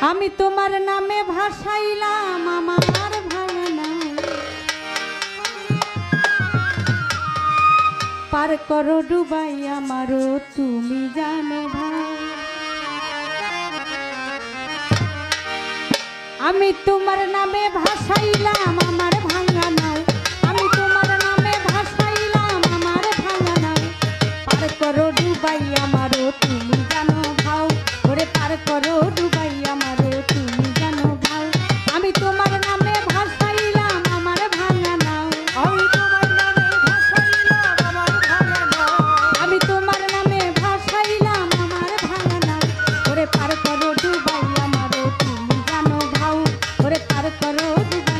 আমি তোমার নামে ভাসাইলাম, আমার পার করো ডুবাই আমারও, তুমি জানো ভাই। আমি তোমার নামে ভাসাইলাম রোদ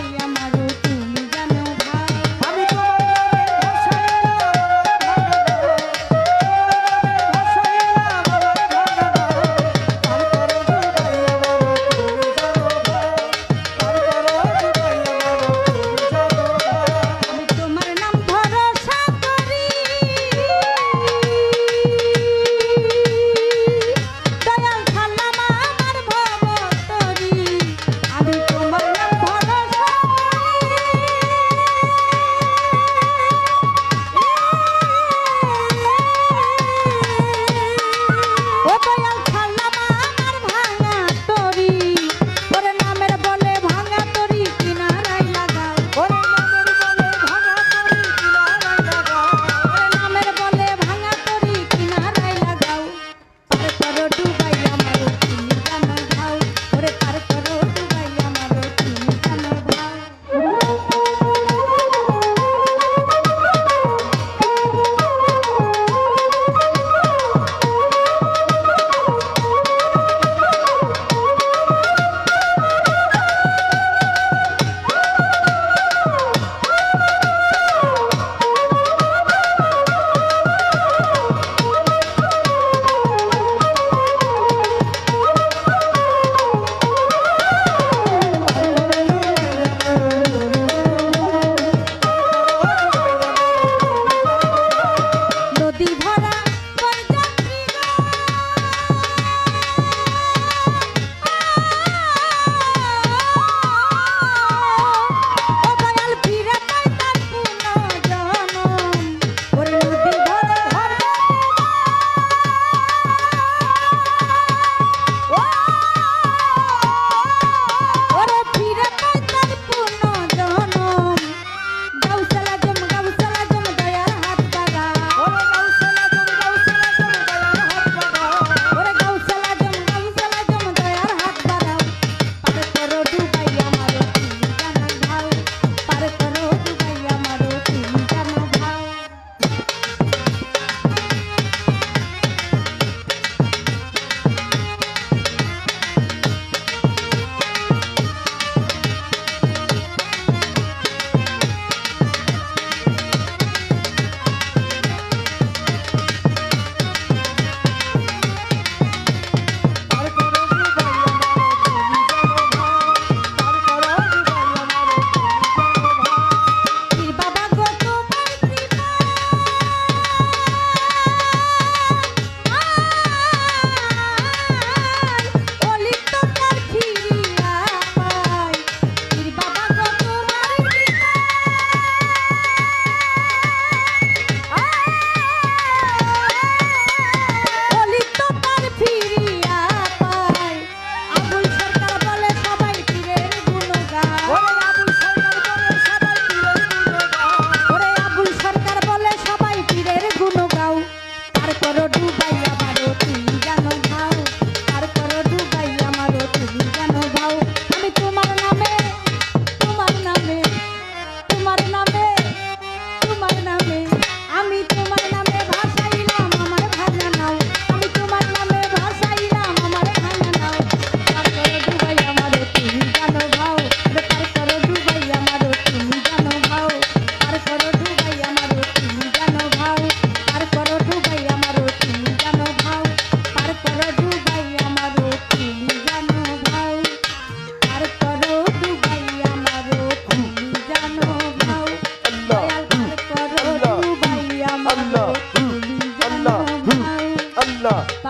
tu